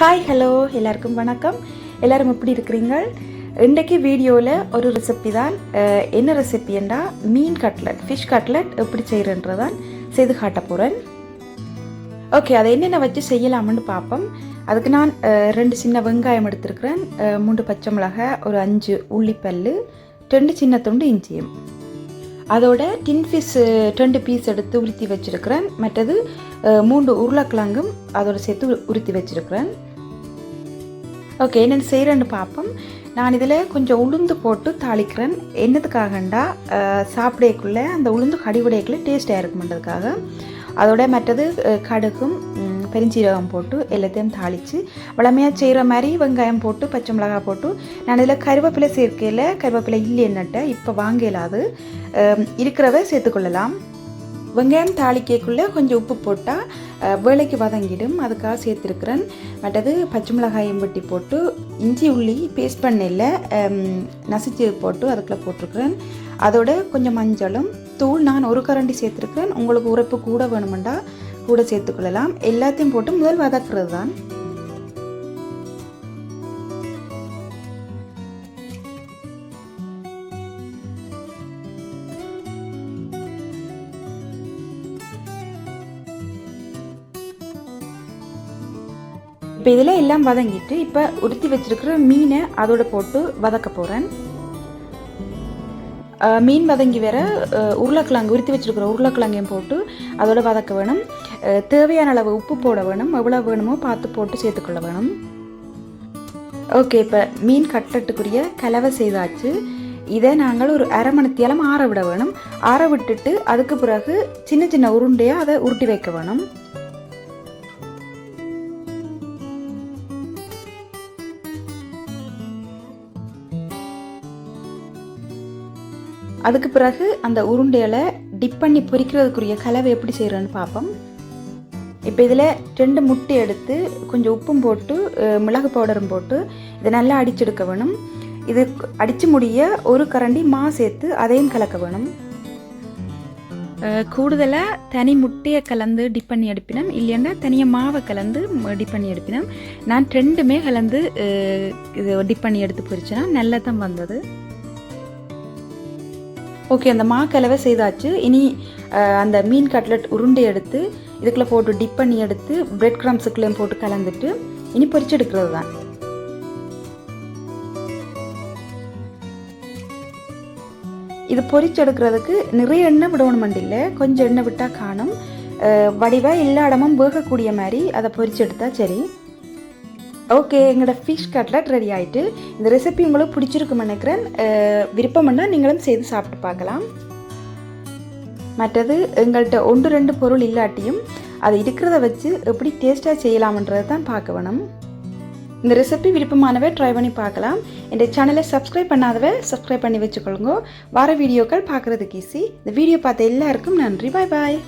Hi hello எல்லாருக்கும் வணக்கம். எல்லோரும் எப்படி இருக்கிறீங்க? இன்றைக்கு வீடியோவில் ஒரு ரெசிபி தான். என்ன ரெசிபின்னா மீன் கட்லட் ஃபிஷ் கட்லட் எப்படி செய்கிறன்றதான் செய்து காட்ட போகிறேன் ஓகே அதை என்னென்ன வச்சு செய்யலாம்னு பார்ப்போம். அதுக்கு நான் ரெண்டு சின்ன வெங்காயம் எடுத்திருக்கிறேன். மூன்று பச்சை மிளகாய் ஒரு அஞ்சு உள்ளிப்பல் ரெண்டு சின்ன துண்டு இஞ்சியும். அதோட டின் ஃபிஷ் ரெண்டு பீஸ் எடுத்து உருத்தி வச்சுருக்கிறேன். மற்றது மூன்று உருளைக்கிழங்கும் அதோட சேர்த்து உருத்தி வச்சுருக்கிறேன். ஓகே என்னென்னு செய்கிறேன்னு பார்ப்போம் நான் இதில் கொஞ்சம் உளுந்து போட்டு தாளிக்கிறேன். என்னதுக்காகண்டா சாப்பிடக்குள்ளே அந்த உளுந்து கடிவுடையக்குள்ளே டேஸ்ட்டாக இருக்குமென்றதுக்காக. அதோட மற்றது கடுகும் பெருஞ்சீரகம் போட்டு எல்லாத்தையும் தாளித்து வளமையாக செய்கிற மாதிரி வெங்காயம் போட்டு பச்சை மிளகாய் போட்டு நான் இதில் கருவேப்பிலை சேர்க்கையில் கருவேப்பிலை இல்லைன்னுட்ட இப்போ வாங்கலாது இருக்கிறத சேர்த்துக்கொள்ளலாம் வெங்காயம் தாளிக்கக்குள்ளே கொஞ்சம் உப்பு போட்டால் வேலைக்கு வதங்கிடும். அதுக்காக சேர்த்துருக்குறேன். மற்றது பச்சை மிளகாயும் வெட்டி போட்டு இஞ்சி உள்ளி பேஸ்ட் பண்ணையில் நசிச்சு போட்டு அதுக்குள்ளே போட்டிருக்கிறேன். அதோட கொஞ்சம் மஞ்சளும் தூள் நான் ஒரு கரண்டி சேர்த்துருக்கிறேன். உங்களுக்கு உரைப்பு கூட வேணுமெண்டா கூட சேர்த்துக்கொள்ளலாம். எல்லாத்தையும் போட்டு முதல் வதக்குறது தான் இப்போ இதில் எல்லாம் வதங்கிட்டு இப்போ உருத்தி வச்சிருக்கிற மீனை அதோட போட்டு வதக்க போகிறேன் மீன் வதங்கி வேற உருளைக்கிழங்கு உருத்தி வச்சுருக்கிற உருளைக்கிழங்கையும் போட்டு அதோட வதக்க வேணும். தேவையான அளவு உப்பு போட வேணும். எவ்வளோ வேணுமோ பார்த்து போட்டு சேர்த்துக்கொள்ள வேணும். ஓகே இப்போ மீன் கட்டட்டுக்குரிய கலவை செய்தாச்சு. இதை நாங்கள் ஒரு அரை மணித்தியாலம் ஆற விட வேணும். ஆற விட்டுட்டு அதுக்கு பிறகு சின்ன சின்ன உருண்டையாக அதை உருட்டி வைக்க வேணும். அதுக்கு பிறகு அந்த உருண்டையில் டிப் பண்ணி பொரிக்கிறதுக்குரிய கலவை எப்படி செய்கிறேன்னு பார்ப்போம். இப்போ இதில் ரெண்டு முட்டை எடுத்து கொஞ்சம் உப்பும் போட்டு மிளகு பவுடரும் போட்டு இதை நல்லா அடிச்செடுக்க வேணும். இது அடித்து முடிய ஒரு கரண்டி மா சேர்த்து அதையும் கலக்க வேணும். கூடுதலாக தனி முட்டையை கலந்து டிப் பண்ணி எடுப்பினோம். இல்லைன்னா தனியாக மாவை கலந்து டிப் பண்ணி எடுப்பினோம். நான் ரெண்டுமே கலந்து இது டிப் பண்ணி எடுத்து பொரிச்சேன்னா நல்லா தான் வந்தது. ஓகே அந்த மா கலவை செய்தாச்சு. இனி அந்த மீன் கட்லட் உருண்டை எடுத்து இதுக்குள்ளே போட்டு டிப் பண்ணி எடுத்து பிரெட் க்ரம்ஸுக்குள்ளேயும் போட்டு கலந்துட்டு இனி பொரிச்சு எடுக்கிறது தான் இது பொரிச்சு எடுக்கிறதுக்கு நிறைய எண்ணெய் விடணும் இல்லை. கொஞ்சம் எண்ணெய் விட்டால் காணும். வடிவாக எல்லா இடமும் வேகக்கூடிய மாதிரி அதை பொரிச்சு எடுத்தால் சரி. ஓகே எங்களோட ஃபிஷ் கட்லட் ரெடி ஆகிட்டு இந்த ரெசிபி உங்களுக்கு பிடிச்சிருக்குன்னு நினைக்கிறேன். விருப்பம்னா நீங்களும் செய்து சாப்பிட்டு பார்க்கலாம். மற்றது எங்கள்கிட்ட ஒன்று ரெண்டு பொருள் இல்லாட்டியும் அது இருக்கிறத வச்சு எப்படி டேஸ்ட்டாக செய்யலாம்ன்றதை தான் பார்க்க வேணும். இந்த ரெசிபி விருப்பமானவை ட்ரை பண்ணி பார்க்கலாம். இந்த சேனலை சப்ஸ்கிரைப் பண்ணாதவை சப்ஸ்கிரைப் பண்ணி வச்சுக்கொள்ளுங்க. வர வீடியோக்கள் பார்க்குறதுக்கு ஈஸி இந்த வீடியோ பார்த்த எல்லாருக்கும் நன்றி. பாய் பாய்